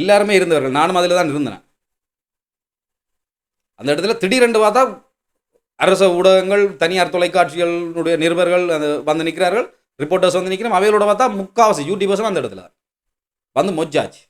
எல்லாருமே இருந்தவர்கள். நானும் அதில் தான் இருந்தேன். அந்த இடத்துல திடீரென்று பார்த்தா அரச ஊடகங்கள் தனியார் தொலைக்காட்சிகளுடைய நிருபர்கள் அந்த வந்து நிற்கிறார்கள் ரிப்போர்ட்டர்ஸ் வந்து நிற்கிறோம் அவைகளோட பார்த்தா முக்காவாசி யூடியூபர்ஸும் அந்த இடத்துல. வந்து மொஜாச்சு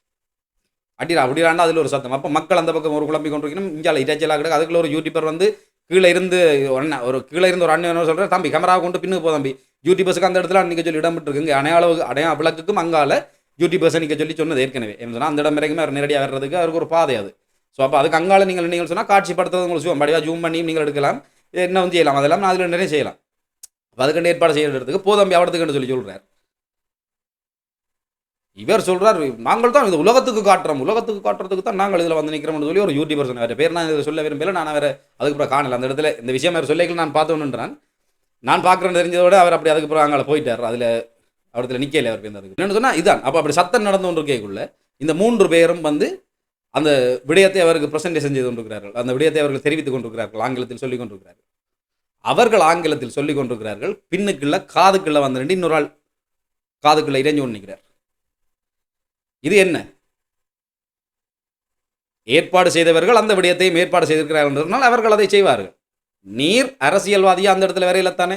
அடிடா அப்படிடாண்டா அதில் ஒரு சத்தம். அப்போ மக்கள் அந்த பக்கம் ஒரு குழம்பி கொண்டிருக்கணும். இஞ்சால இட்டாச்சலாக கிடக்கு அதுக்குள்ள ஒரு யூடியூபர் வந்து கீழே இருந்து ஒரு ஒரு கீழே இருந்து ஒரு அண்ணன் என்ன தம்பி கேமரா கொண்டு பின்னுக்கு போ தம்பி. யூடியூபர்ஸுக்கு அந்த இடத்துல அன்றைக்கி சொல்லி இடம் இருக்குங்க அடையாள அடையா விளக்குக்கும் அங்கால யூடியூபர்ஸ் நிற்க சொல்லி சொன்னது ஏற்கனவே. என்ன சொன்னால் அந்த இடம் வரைக்குமே அவர் நேரடியாக வர்றதுக்கு அவருக்கு ஒரு பாதை அது. ஸோ அப்போ அதுக்கு அங்கால நீங்கள் நீங்கள் சொன்னால் காட்சிப்படுத்துறது உங்களுக்கு ஜூம் படியாக ஜூம் பண்ணி நீங்கள் எடுக்கலாம். என்ன வந்து செய்யலாம்? அதெல்லாம் நான் அதில் நிறைய செய்யலாம். அப்போ அதுக்கு ஏற்பாடு செய்யறதுக்கு போதம்பி அவடத்துக்குன்னு சொல்லி சொல்கிறார் இவர் சொல்கிறார் நாங்கள் தான் இது உலகத்துக்கு காட்டுறோம். உலகத்துக்கு காட்டுறதுக்கு தான் நாங்கள் இதில் வந்து நிற்கிறோம்னு சொல்லி ஒரு யூடியூபர் சொன்னார். பேர் நான் இதை சொல்ல விரும்பல. நான் வேறு அதுக்கப்புறம் காணல. அந்த இடத்துல இந்த விஷயம் வேறு சொல்லிக்கல நான் பார்த்தோன்னுன்றான் நான் பார்க்குறேன்னு தெரிஞ்சதோட அவர் அப்படி அதுக்கப்புறம் அங்கே போயிட்டார். அதில் அவரத்தில் நிற்கல அவர் பேருந்ததுக்கு என்னென்னு சொன்னால் இதான். அப்போ அப்படி சத்தம் நடந்து கொண்டு கேட்குள்ள இந்த மூன்று பேரும் வந்து அந்த விடயத்தை அவருக்கு ப்ரெசன்டேஷன் செய்து கொண்டிருக்கிறார்கள். அந்த விடயத்தை அவர்கள் தெரிவித்துக் கொண்டிருக்கிறார்கள். ஆங்கிலத்தில் சொல்லிக் கொண்டிருக்கிறார்கள். அவர்கள் ஆங்கிலத்தில் சொல்லிக் கொண்டிருக்கிறார்கள். பின்னுக்குள்ள காதுக்குள்ள வந்து ரெண்டு இன்னொரு ஆள் காதுக்குள்ள இறைஞ்சு கொண்டு நிற்கிறார். இது என்ன? ஏற்பாடு செய்தவர்கள் அந்த விடயத்தையும் ஏற்பாடு செய்திருக்கிறார்கள் அவர்கள் அதை செய்வார்கள். நீர் அரசியல்வாதியா அந்த இடத்துல வரையில தானே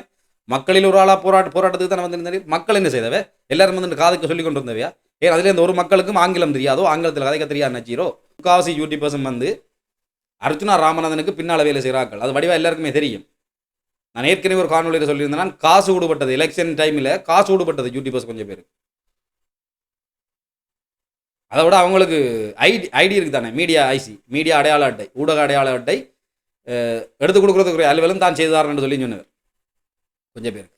மக்களில் ஒரு ஆளாக போராட்ட போராட்டத்துக்கு தானே வந்திருந்தாரு மக்கள் என்ன செய்தவே? எல்லாரும் வந்து காதுக்கு சொல்லி கொண்டு ஏன் அதுல இந்த ஒரு மக்களுக்கும் ஆங்கிலம் தெரியாதோ ஆங்கிலத்தில் கதைக்க தெரியாது நச்சீரோ முக்காவாசி யூடியூபர்ஸும் வந்து அர்ஜுனா ராமநாதனுக்கு பின்னால் வேலை செய்கிறார்கள் அது வடிவாக எல்லாருக்குமே தெரியும். நான் ஏற்கனவே ஒரு காணொலியில் சொல்லியிருந்தேன் காசு விடுபட்டது எலெக்ஷன் டைமில் காசு விடுபட்டது யூடியூபர்ஸ் கொஞ்சம் பேர் அதை விட அவங்களுக்கு ஐடி ஐடி இருக்கு தானே மீடியா ஐசி மீடியா அடையாள அட்டை ஊடக அடையாள அட்டை எடுத்து கொடுக்குறதுக்குரிய அலுவலும் தான் செய்தார்னு சொல்லி சொன்னவர் கொஞ்சம் பேருக்கு.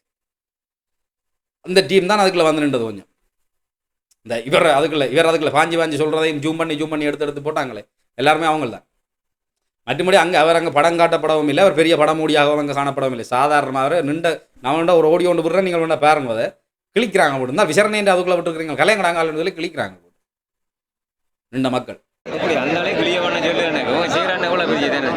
அந்த டீம் தான் அதுக்குள்ளே வந்து நின்றது கொஞ்சம். இந்த இவர் அதுக்குள்ள இவர் அதுக்குள்ள பாஞ்சி பாஞ்சி சொல்கிறதையும் ஜூம் பண்ணி ஜூம் பண்ணி எடுத்து எடுத்து போட்டாங்களே. எல்லாருமே அவங்க தான் மற்றபடி அங்கே அவர் அங்கே படம் காட்டப்படவும் இல்லை. அவர் பெரிய படம் மூடியாகவும் அங்கே காணப்படவும் இல்லை. சாதாரணமாக நின்ற நான் வேண்டா ஒரு ஓடி கொண்டு விடுறேன் நீங்கள் வேண்டா பாருங்க அதை கிளிக்கிறாங்க போட்டு. இருந்தால் விசரணைன்ற அதுக்குள்ளே விட்டுருக்கீங்க கலையங்கடாங்கன்னு சொல்லி கிளிக்கிறாங்க போட்டு. நின்ற மக்கள். இப்படி அந்தாலே கிளிய பண்ண சொல்லு எனக்கு பெரிய தானே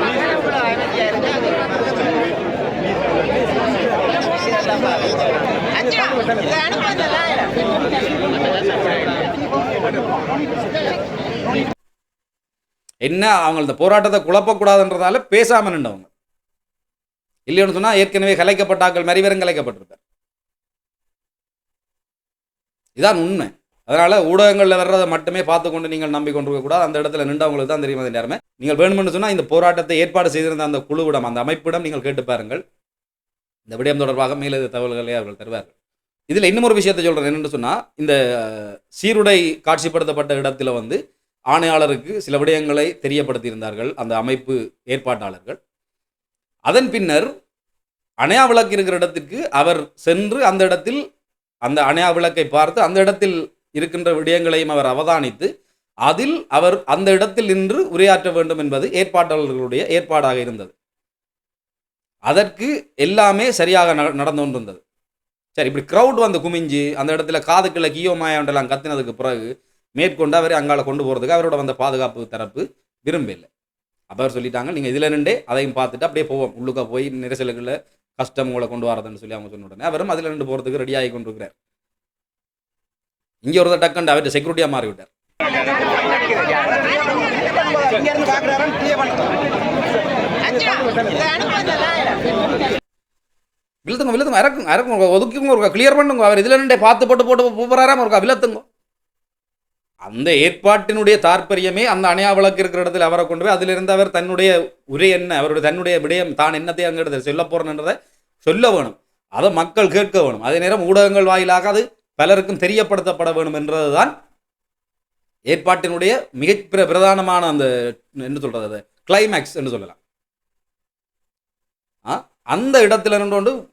என்ன அவங்க இந்த போராட்டத்தை குழப்பக்கூடாதுன்றதால பேசாமல் நின்றவங்க. இல்லைன்னு சொன்னால் ஏற்கனவே கலைக்கப்பட்டாக்கள் மறிவரும் கலைக்கப்பட்டிருப்பார் இதான் உண்மை. அதனால ஊடகங்களில் வர்றதை மட்டுமே பார்த்து கொண்டு நீங்கள் நம்பிக்கொண்டிருக்க கூடாது அந்த இடத்துல நின்றவங்களுக்கு தான் தெரியும் அது நேரமே. நீங்கள் வேணும்னு சொன்னால் இந்த போராட்டத்தை ஏற்பாடு செய்திருந்த அந்த குழுவிடம் அந்த அமைப்பிடம் நீங்கள் கேட்டு பாருங்கள். இந்த விடயம் தொடர்பாக மேலது தகவல்களை அவர்கள் தருவார்கள். இதில் இன்னும் ஒரு விஷயத்தை சொல்கிறேன் என்னென்னு சொன்னால் இந்த சீருடை காட்சிப்படுத்தப்பட்ட இடத்துல வந்து ஆணையாளருக்கு சில விடயங்களை தெரியப்படுத்தியிருந்தார்கள் அந்த அமைப்பு ஏற்பாட்டாளர்கள். அதன் பின்னர் அணையா விளக்கு இருக்கிற இடத்துக்கு அவர் சென்று அந்த இடத்தில் அந்த அணையா விளக்கை பார்த்து அந்த இடத்தில் இருக்கின்ற விடயங்களையும் அவர் அவதானித்து அதில் அவர் அந்த இடத்தில் நின்று உரையாற்ற வேண்டும் என்பது ஏற்பாட்டாளர்களுடைய ஏற்பாடாக இருந்தது. அதற்கு எல்லாமே சரியாக நடந்து கொண்டிருந்தது. சரி இப்படி க்ரௌட் வந்து குமிஞ்சு அந்த இடத்துல காதுக்குள்ள கியோ மாயாண்டெல்லாம் கத்தினதுக்கு பிறகு மேற்கொண்டு அவரை அங்கால கொண்டு போகிறதுக்கு அவரோட வந்த பாதுகாப்பு தரப்பு விரும்பவில்லை. அப்போ அவர் சொல்லிட்டாங்க நீங்கள் இதில் நின்றே அதையும் பார்த்துட்டு அப்படியே போவோம். உள்ளுக்க போய் நெரிசலுக்குள்ள கஷ்டம் உங்களை கொண்டு வரதுன்னு சொல்லி அவங்க சொன்ன உடனே அவரும் அதில் நின்று போகிறதுக்கு ரெடி ஆகி கொண்டிருக்கிறார். இங்கே ஒரு டக்குண்டு அவர்கிட்ட செக்யூரிட்டியாக மாறி விட்டார் இங்க இருந்து பாக்குறாரு? விழுத்துங்க விழுத்துங்க இறக்குங்க இறக்குங்க ஒதுக்குங்க ஒரு கிளியர் பண்ணுங்க. அவர் இதில் நின்றே பார்த்து போட்டு போட்டு போகிறாராம இருக்கா விழுத்துங்க அந்த ஏற்பாட்டினுடைய தாற்பயமே அந்த அணையா விளக்கு இருக்கிற இடத்துல அவரை கொண்டு போய் அதிலிருந்து அவர் தன்னுடைய உரை என்ன அவருடைய தன்னுடைய விடயம் தான் என்னத்தை அங்கே இடத்துல சொல்ல போகிறேன்றதை சொல்ல வேணும். அதை மக்கள் கேட்க வேணும். அதே நேரம் ஊடகங்கள் வாயிலாக அது பலருக்கும் தெரியப்படுத்தப்பட வேணும் என்றதுதான் ஏற்பாட்டினுடைய மிக பிரதானமான அந்த என்ன சொல்கிறது அது கிளைமேக்ஸ் என்று சொல்லலாம். அந்த இடத்துல நின்று கொண்டு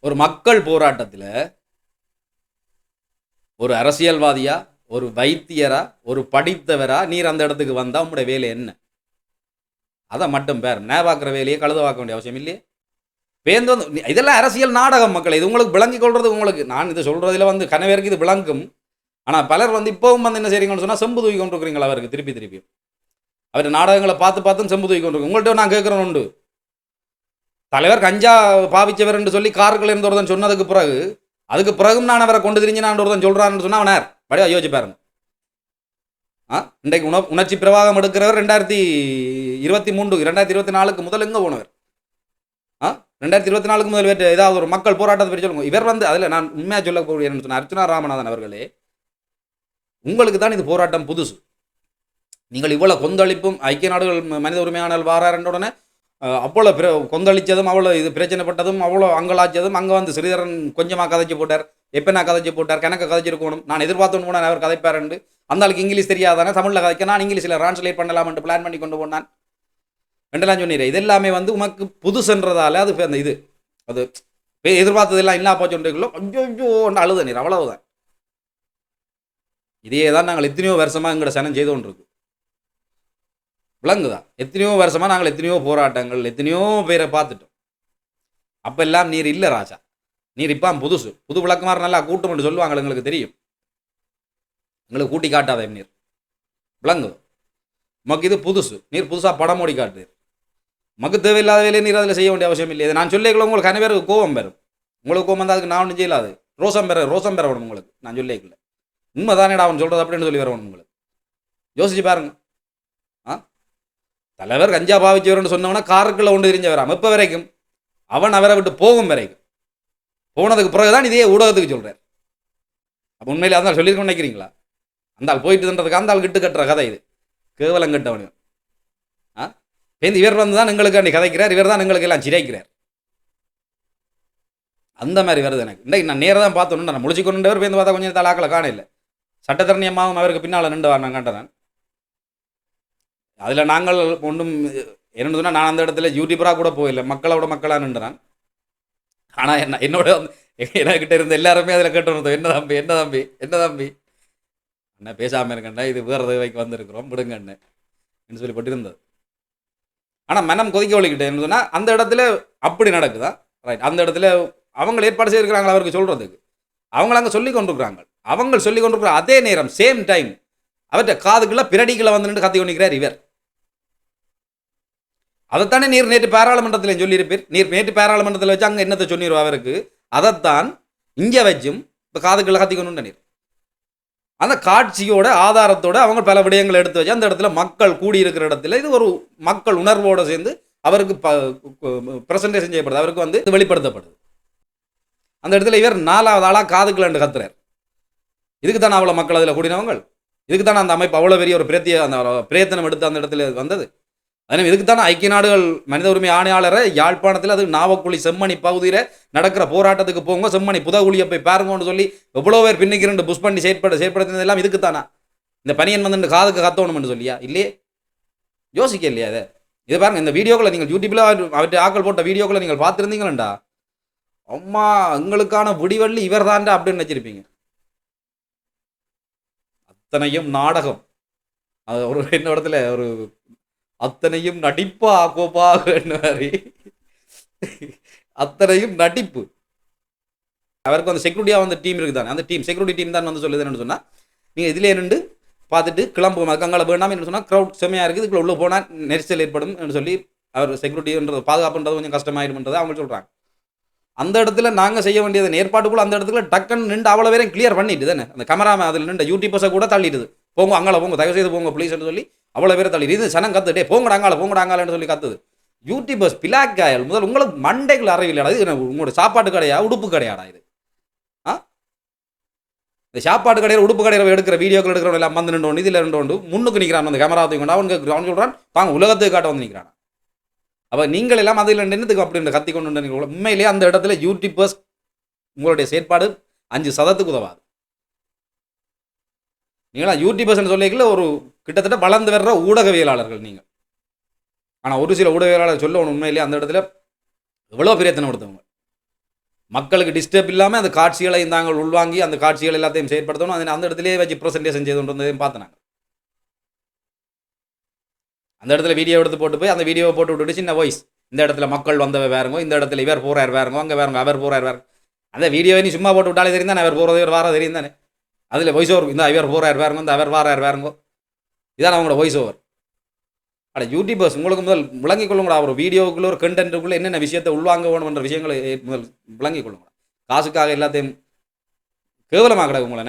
ஒரு மக்கள் போராட்டத்தில் ஒரு அரசியல்வாதியா ஒரு வைத்தியரா ஒரு படித்தவரா நீர் அந்த இடத்துக்கு வந்தால் உங்களுடைய வேலை என்ன? அதை மட்டும் பேர். நேபாக்குற வேலையை கழுதவாக்க வேண்டிய அவசியம் இல்லையே. பேந்து வந்து நீ- இதெல்லாம் அரசியல் நாடகம் மக்கள். இது உங்களுக்கு விளங்கி கொள்றது உங்களுக்கு நான் இது சொல்றதுல வந்து கனவேருக்கு இது விளங்கும். ஆனால் பலர் வந்து இப்போவும் வந்து என்ன செய்றீங்கன்னு சொன்னால் செம்பு தூக்கி கொண்டு இருக்கிறீங்களா அவருக்கு? திருப்பி திருப்பி. அவர் நாடகங்களை பார்த்து பார்த்து செம்பு தூக்கி கொண்டு உங்கள்கிட்ட நான் கேட்குறேன் உண்டு. தலைவர் கஞ்சா பாவிச்சவர் என்று சொல்லி கார்கள் இருந்து ஒருத்தன் சொன்னதுக்கு பிறகு அதுக்கு பிறகும் நான் அவரை கொண்டு திரிஞ்சு நான் ஒருத்தன் சொல்கிறான்னு சொன்னால் அவனார். வடிவா யோசிச்சு ஆ? இன்றைக்கு உண உணர்ச்சி பிரவாகம் எடுக்கிறவர் ரெண்டாயிரத்தி இருபத்தி மூன்று ரெண்டாயிரத்தி இருபத்தி நாலுக்கு முதல் எங்கே போனவர்? ஆ? ரெண்டாயிரத்தி இருபத்தி நாலுக்கு முதல் ஏதாவது ஒரு மக்கள் போராட்டத்தை பற்றி சொல்லுங்க. இவர் வந்து அதில் நான் உண்மையாக சொல்லக்கூடிய என்ன சொன்ன அர்ச்சனா ராமநாதன் அவர்களே உங்களுக்கு தான் இது போராட்டம் புதுசு. நீங்கள் இவ்வளோ கொந்தளிப்பும் ஐக்கிய நாடுகள் மனித உரிமையாளர் வாராருன்ற உடனே அவ்வளோ பிர கொந்தளிச்சதும் அவ்வளோ இது பிரச்சனைப்பட்டதும் அவ்வளோ அங்கலாச்சதும் அங்கே வந்து ஸ்ரீதரன் கொஞ்சமாக கதைச்சு போட்டார் எப்போ நான் கதைச்சு போட்டார் கணக்கு கதைச்சிருக்கணும் நான் எதிர்பார்த்து போனேன் அவர் கதைப்பாருண்டு அந்த ஆளுக்கு இங்கிலீஷ் தெரியாதானே தமிழில் கதைக்க நான் இங்கிலீஷில் ட்ரான்ஸ்லேட் பண்ணலாம்னு பிளான் பண்ணி கொண்டு போனான். ரெண்டெல்லாம் சொன்னீர் இது எல்லாமே வந்து உமக்கு புதுசுன்றதால அது அந்த இது அது எதிர்பார்த்ததெல்லாம் இல்லா போச்சுன்றீங்களோ கொஞ்சம் அழுது அழுத நீர் அவ்வளவுதான். இதையே தான் நாங்கள் எத்தனையோ வருஷமாக எங்களோட சனம் செய்து கொண்டிருக்கு விலங்குதான். எத்தனையோ வருஷமாக நாங்கள் எத்தனையோ போராட்டங்கள் எத்தனையோ பேரை பார்த்துட்டோம். அப்போ எல்லாம் நீர் இல்லை ராஜா. நீர் இப்போ புதுசு. புது விளக்குமாறு நல்லா கூட்டம் சொல்லுவாங்க எங்களுக்கு தெரியும். எங்களுக்கு கூட்டி காட்டாத நீர். விளங்குது உமக்கு இது புதுசு. நீர் புதுசாக படம் ஓடி காட்டு மக்கு தேவையில்லாத வேலையை நீர் அதில் செய்ய வேண்டிய அவசியம் இல்லை. இதை நான் சொல்லிக்கல உங்களுக்கு அனைவருக்கு கோபம் பெறும். உங்களுக்கு கோபம் வந்தால் அதுக்கு நான் ஒன்றும் செய்யலாது. ரோசம் பெற ரோசம் பெற வேணும் உங்களுக்கு. நான் சொல்லிக்கல உண்மைதானேடா அவன் சொல்கிறது அப்படின்னு சொல்லி வருவான் உங்களுக்கு யோசிச்சு பாருங்க. ஆ? தலைவர் கஞ்சா பாவிச்சவர்னு சொன்னவனா காருக்குள்ளே ஒன்று தெரிஞ்சவராம். இப்போ வரைக்கும்? அவன் அவரை விட்டு போகும் வரைக்கும். போனதுக்கு பிறகுதான் இதே ஊடகத்துக்கு சொல்கிறார் அப்போ உண்மையிலே அதான் சொல்லியிருக்கோம் நினைக்கிறீங்களா? அந்த ஆள் போயிட்டுன்றதுக்கு அந்த ஆள் கிட்டு கட்டுற கதை இது. கேவலம் கட்டவனும் ஆ? பேருந்து இவர் வந்து தான் எங்களுக்கு அன்றைக்கி கதைக்கிறார் இவர் தான் எங்களுக்கு எல்லாம் சிரிக்கிறார். அந்த மாதிரி வருது எனக்கு. இன்றைக்கு நான் நேராக தான் பார்த்தோன்னு நான் முழிச்சுக்கொண்டவர் பேருந்து பார்த்தா கொஞ்சம் தலாக்களை காண சட்டத்தரணியமாகவும் அவருக்கு பின்னால் நின்று நான் கண்டேன் அதில் நாங்கள் ஒன்றும் என்னென்னு சொன்னால் நான் அந்த இடத்துல யூடியூபராக கூட போயில்லை மக்களோட மக்களாக நின்றுறான் ஆனால் என்ன என்னோட வந்து என்கிட்ட இருந்த எல்லாருமே அதில் கேட்டு என்ன தம்பி என்ன தம்பி என்ன தம்பி? என்ன பேசாமல் இருக்கண்டா இது வேறு தேவைக்கு வந்திருக்கிறோம் விடுங்கன்னு என்று சொல்லி பட்டிருந்தது ஆனால் மனம் கொதிக்க வலிக்கிட்டே என்ன சொன்னால் அந்த இடத்துல அப்படி நடக்குதா? ரைட் அந்த இடத்துல அவங்க ஏற்பாடு செய்திருக்கிறாங்களா அவருக்கு சொல்கிறதுக்கு அவங்கள அங்கே சொல்லி கொண்டிருக்கிறாங்க. அவங்க சொல்லி கொண்டிருக்கிற அதே நேரம் சேம் டைம் அவர்கிட்ட காதுக்குள்ள பிரடிகளை வந்து நின்று கத்தி கொண்டிருக்கிறார் இவர். அதைத்தானே நீர் நேற்று பாராளுமன்றத்தில் சொல்லியிருப்பீர். நீர் நேற்று பாராளுமன்றத்தில் வச்சு அங்கே என்னத்தை சொன்னிருவா அவருக்கு? அதைத்தான் இங்கே வச்சும் இப்போ காதுக்குள்ள கத்தி கொண்டு நீர் அந்த காட்சியோட ஆதாரத்தோட அவங்க பல விடயங்களை எடுத்து வச்சு அந்த இடத்துல மக்கள் கூடியிருக்கிற இடத்துல இது ஒரு மக்கள் உணர்வோடு சேர்ந்து அவருக்கு ப்ரெசன்டேஷன் செய்யப்படுது. அவருக்கு வந்து இது வெளிப்படுத்தப்படுது. அந்த இடத்துல இவர் நாலாவது ஆளாக காதுக்குள்ளண்டு கத்துறார். இதுக்கு தானே அவ்வளோ மக்கள் அதில் கூடினவங்க இதுக்கு தானே அந்த அமைப்பு அவ்வளோ பெரிய ஒரு பிரத்திய அந்த பிரயத்தனம் எடுத்து அந்த இடத்துல வந்தது. அதனால் இதுக்கு தானே ஐக்கிய நாடுகள் மனித உரிமை ஆணையாளரை யாழ்ப்பாணத்தில் அது நாவக்குழி செம்மணி பகுதியில் நடக்கிற போராட்டத்துக்கு போங்க செம்மணி புதகுழியை போய் பாருங்கன்னு சொல்லி எவ்வளோ பேர் பின்னிக்கு ரெண்டு புஷ் பண்ணி செயற்பட செயற்படுத்தினதெல்லாம் இதுக்கு தானா இந்த பனியன் வந்து காதுக்கு கத்தணும்னு சொல்லியா? இல்லையே. யோசிக்க இல்லையா அதை இது பாருங்க இந்த வீடியோக்களை நீங்கள் யூடியூப்பில் அவற்றை ஆக்கள் போட்ட வீடியோக்களை நீங்கள் பார்த்துருந்தீங்களா அம்மா எங்களுக்கான விடிவள்ளி இவர் தான்டா அப்படின்னு வச்சிருப்பீங்க அத்தனையும் நாடகம். அது ஒரு என்ன இடத்துல ஒரு அத்தனையும் நடிப்பா கோப்பா மாதிரி. அத்தனையும் நடிப்பு. அவருக்கு அந்த செக்யூரிட்டியாக வந்து டீம் இருக்குது தானே அந்த டீம் செக்யூரிட்டி டீம் தான் வந்து சொல்லுது என்னன்னு சொன்னால் நீங்கள் இதிலே நின்று பார்த்துட்டு கிளம்புவோம் அதுக்கங்கால வேண்டாம் என்ன சொன்னால் க்ரௌட் செம்மையாக இருக்குது இதுக்குள்ள உள்ளே போனால் நெரிசல் ஏற்படும் சொல்லி அவர் செக்யூரிட்டின்றது பாதுகாப்புன்றது கொஞ்சம் கஷ்டமாயிடும்ன்றது அவங்க சொல்கிறாங்க அந்த இடத்துல நாங்கள் செய்ய வேண்டியது ஏற்பாட்டுக்குள்ள அந்த இடத்துல டக்குன்னு நின்று அவ்வளோ பேரையும் கிளியர் பண்ணிட்டு தானே? அந்த கேமராமேன் அதில் நின்று யூடியூபர்ஸை கூட தள்ளிடுது. போங்க அங்கால போங்க தயவு செய்து போங்க ப்ளீஸ்னு சொல்லி அவ்வளோ பேரை தள்ளிடுது. இது சனம் கத்துட்டே போங்கடா அங்கால போங்கடா அங்காலன்னு சொல்லி கத்துது. யூடியூபர்ஸ் பிளாக்காயல் முதல் உங்களுக்கு மண்டைகள் அறிவில்லைடா இது உங்களோட சாப்பாட்டு கடையா உடுப்பு கடையாடா இது? ஆ? இந்த சாப்பாடு கடையில் உடுப்பு கடையில் எடுக்கிற வீடியோக்கள் எடுக்கிறவங்க எல்லாம் வந்து நின்று இதில் ரெண்டு ஒன்று முன்னுக்கு நிற்கிறான் அந்த கேமரா தூக்கி அவனுக்கு அவன் சொல்கிறான் வாங்க உலகத்துக்கு காட்ட வந்து நிற்கிறான் அப்போ நீங்கள் எல்லாம் அதில் என்னத்துக்கு அப்படி கத்தி கொண்டு நீங்கள் உண்மையிலேயே அந்த இடத்துல யூடியூபர்ஸ் உங்களுடைய செயற்பாடு அஞ்சு சதத்துக்கு உதவாது. நீங்களா யூடியூபர்ஸ் சொல்லிக்கல ஒரு கிட்டத்தட்ட வளர்ந்து வர்ற ஊடகவியலாளர்கள் நீங்கள். ஆனால் ஒரு சில ஊடகவியலாளர் சொல்ல உண்மையிலேயே அந்த இடத்துல எவ்வளோ பிரயத்தனம் எடுத்தவங்க. மக்களுக்கு டிஸ்டர்ப் இல்லாமல் அந்த காட்சிகளை தாங்கள் உள்வாங்கி அந்த காட்சிகள் எல்லாத்தையும் செயற்படுத்தணும் அதை அந்த இடத்துலேயே வச்சு ப்ரெசன்டேஷன் செய்து கொண்டு வந்ததையும் பார்த்தனாங்க அந்த இடத்துல வீடியோ எடுத்து போட்டு போய் அந்த வீடியோவை போட்டு விட்டுட்டு சின்ன வாய்ஸ் இந்த இடத்துல மக்கள் வந்தவ வேறுங்க இந்த இடத்துல இவர் போகிறார் வேறுங்க அங்கே வேறுங்க அவர் போகிறார் வேறு அந்த வீடியோவை நீ சும்மா போட்டு விட்டாலே தெரியும் தானே அவர் போகிறது இவர் வார தெரியும் தானே. அதில் வாய்ஸ் ஓவர் இந்த இவர் போகிறார் வேறுங்க இந்த அவர் வாரார் வேறுங்க. இதான் அவங்களோட வாய்ஸ் ஓவர் அட யூடியூபர்ஸ் உங்களுக்கு முதல் விளங்கிக் கொள்ளுங்கடா ஒரு வீடியோவுக்குள்ளே ஒரு கண்டென்ட்டுக்குள்ளே என்னென்ன விஷயத்தை உள்வாங்க வேணும்ன்ற விஷயங்களை முதல் விளங்கிக் கொள்ளுங்கடா. காசுக்காக எல்லாத்தையும் கேவலமாக கிடக்கு உங்களை